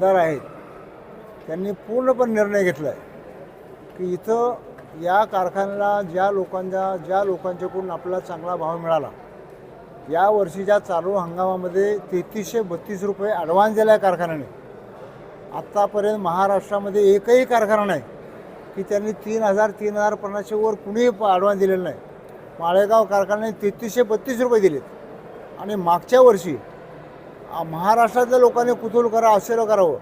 खासदार आहेत त्यांनी पूर्णपणे निर्णय घेतला आहे की इथं या कारखान्याला ज्या लोकांच्या ज्या लोकांच्याकडून आपल्याला चांगला भाव मिळाला या वर्षीच्या चालू हंगामामध्ये तेहतीसशे बत्तीस रुपये ॲडव्हान्स दिला आहे कारखान्याने. आत्तापर्यंत महाराष्ट्रामध्ये एकही कारखाना नाही की त्यांनी तीन हजार तीन हजार पन्नासशे वर कुणीही ॲडव्हान्स दिलेलं नाही. माळेगाव कारखान्याने तेहतीसशे बत्तीस रुपये दिलेत. आणि मागच्या वर्षी महाराष्ट्रातल्या लोकांनी कुतूल करा आश्चर्य करावं.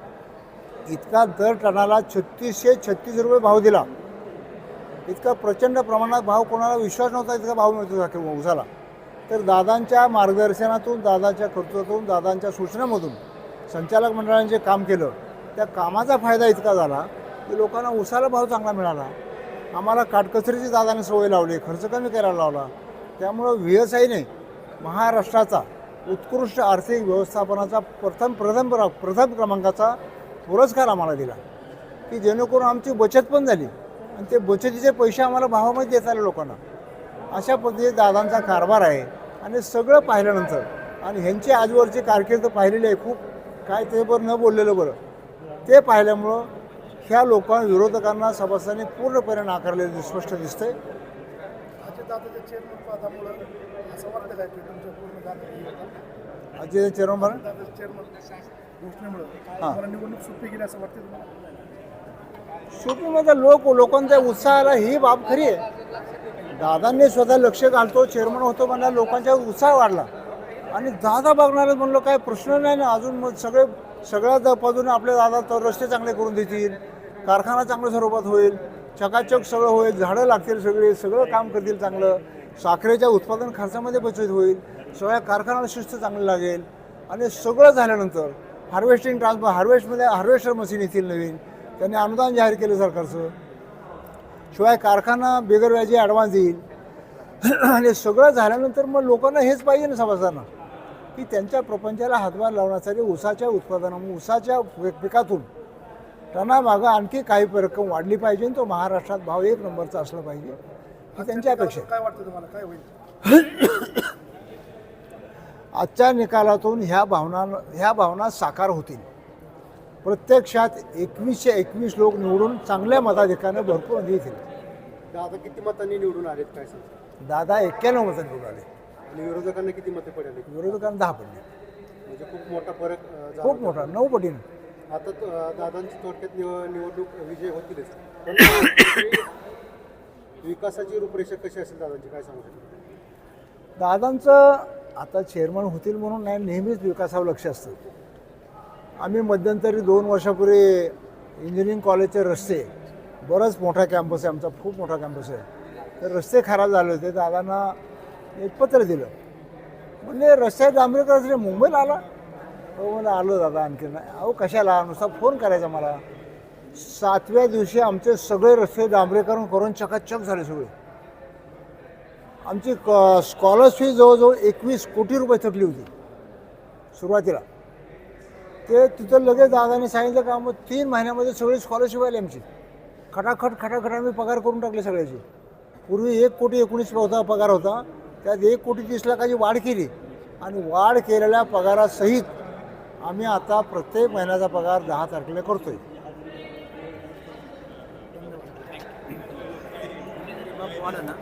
इतका दर टनाला छत्तीसशे छत्तीस रुपये भाव दिला. इतका प्रचंड प्रमाणात भाव कोणाला विश्वास नव्हता इतका भाव मिळतो साखर ऊसाला तर दादांच्या मार्गदर्शनातून दादाच्या कर्तृत्वातून दादांच्या सूचनामधून संचालक मंडळाने जे काम केलं त्या कामाचा फायदा इतका झाला की लोकांना उसाला भाव चांगला मिळाला. आम्हाला काटकसरीची दादाने सवय लावली खर्च कमी करायला लावला. त्यामुळं व्ही एस आयने महाराष्ट्राचा उत्कृष्ट आर्थिक व्यवस्थापनाचा प्रथम प्रथम प्रथम क्रमांकाचा पुरस्कार आम्हाला दिला. की जेणेकरून आमची बचत पण झाली. आणि ते बचतीचे पैसे आम्हाला भावामध्ये देत आले लोकांना. अशा पद्धतीने दादांचा कारभार आहे. आणि सगळं पाहिल्यानंतर आणि ह्यांची आजवरची कारकीर्द पाहिलेली आहे खूप काय ते बरं न बोललेलं बरं. ते पाहिल्यामुळं ह्या लोकां विरोधकांना सभासदांनी पूर्णपणे नाकारलेलं स्पष्ट दिसतंय. अजितदादाच्या चेअरमन पदामुळं असं वाटतं काय की तुमच्या पूर्ण जागा अजय चेअरमन दादाच्या चेअरमन घोषणेमुळं. निवडणूक सोपी गेली असं वाटतं तुम्हाला? शूटिंगमध्ये लोक लोकांच्या उत्साहाला ही बाब खरी आहे. दादांनी स्वतः लक्ष घालतो चेअरमन होतो म्हणला लोकांचा उत्साह वाढला. आणि दादा बघणारे म्हणलं काय प्रश्न नाही ना अजून मग सगळे सगळ्या बाजूने आपले दादा तर रस्ते चांगले करून देतील कारखाना चांगल्या स्वरूपात होईल. चकाचक सगळं होईल झाडं लागतील सगळे सगळं काम करतील चांगलं. साखरेच्या उत्पादन खर्चामध्ये बचत होईल सगळ्या कारखान्याला शिस्त चांगलं लागेल. आणि सगळं झाल्यानंतर हार्वेस्टिंग ट्रान्सफर हार्वेस्टमध्ये हार्वेस्टर मशीन येतील नवीन. त्यांनी अनुदान जाहीर केलं सरकारचं. शिवाय कारखाना बेगर व्याजी ॲडव्हान्स येईल. आणि सगळं झाल्यानंतर मग लोकांना हेच पाहिजे ना सभासदांना की त्यांच्या प्रपंचाला हातभार लावण्यासाठी उसाच्या उत्पादना ऊसाच्या पिकातून पिकातून टनामागं आणखी काही रक्कम वाढली पाहिजे आणि तो महाराष्ट्रात भाव एक नंबरचा असला पाहिजे. ही त्यांची अपेक्षा आहे. काय वाटतं तुम्हाला? काय होईल? आजच्या निकालातून ह्या भावना ह्या भावना साकार होतील. प्रत्यक्षात एकवीसशे एकवीस लोक निवडून चांगल्या मताधिकाने भरपूर येतील दादा किती मतांनी निवडून आलेत काय सांग दादा एक्क्याण्णव मतं निवडून आले. आणि विरोधकांना किती मते पडली? विरोधकांना दहा पडले. म्हणजे खूप मोठा फरक अं, खूप मोठा नऊ पटीनं. आता दादांची थोडक्यात निव- निवडणूक विजय होतीलच. विकासाची रूपरेषा कशी असेल दादांची? काय सांगू शकता? दादांचं आता चेअरमन होतील म्हणून नाही नेहमीच विकासावर लक्ष असतं. आम्ही मध्यंतरी दोन वर्षापूर्वी इंजिनिअरिंग कॉलेजचे रस्ते बरंच मोठा कॅम्पस आहे आमचा खूप मोठा कॅम्पस आहे. तर रस्ते खराब झाले होते दादांना एक पत्र दिलं. म्हणजे रस्त्यात डांबरेकर मुंबईला आला. हो मला आलो दादा आणखीन. नाही अहो कशाला? नुसता फोन करायचा मला. सातव्या दिवशी आमचे सगळे रस्ते डांबरेकरण करून चकाचक झाले सगळे. आमची क स्कॉलरशिप जवळजवळ एकवीस कोटी रुपये थकली होती सुरुवातीला. ते तिथं लगेच दादाने सांगितलं का मग तीन महिन्यामध्ये सगळी स्कॉलरशिप आली आमची. खटाखट खटाखट आम्ही पगार करून टाकले सगळ्याची. पूर्वी एक कोटी एकोणीस होता पगार होता. त्यात एक कोटी तीस लाखाची वाढ केली. आणि वाढ केलेल्या पगारासहित आम्ही आता प्रत्येक महिन्याचा पगार दहा तारखेला करतोय. बाप ना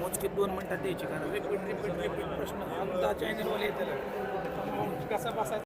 मोजके दोन मिनिटात द्यायची कारण रिपीट रिपीट रिपीट प्रश्न. आमचा चॅनलवाले येतात. कसा बसायचा?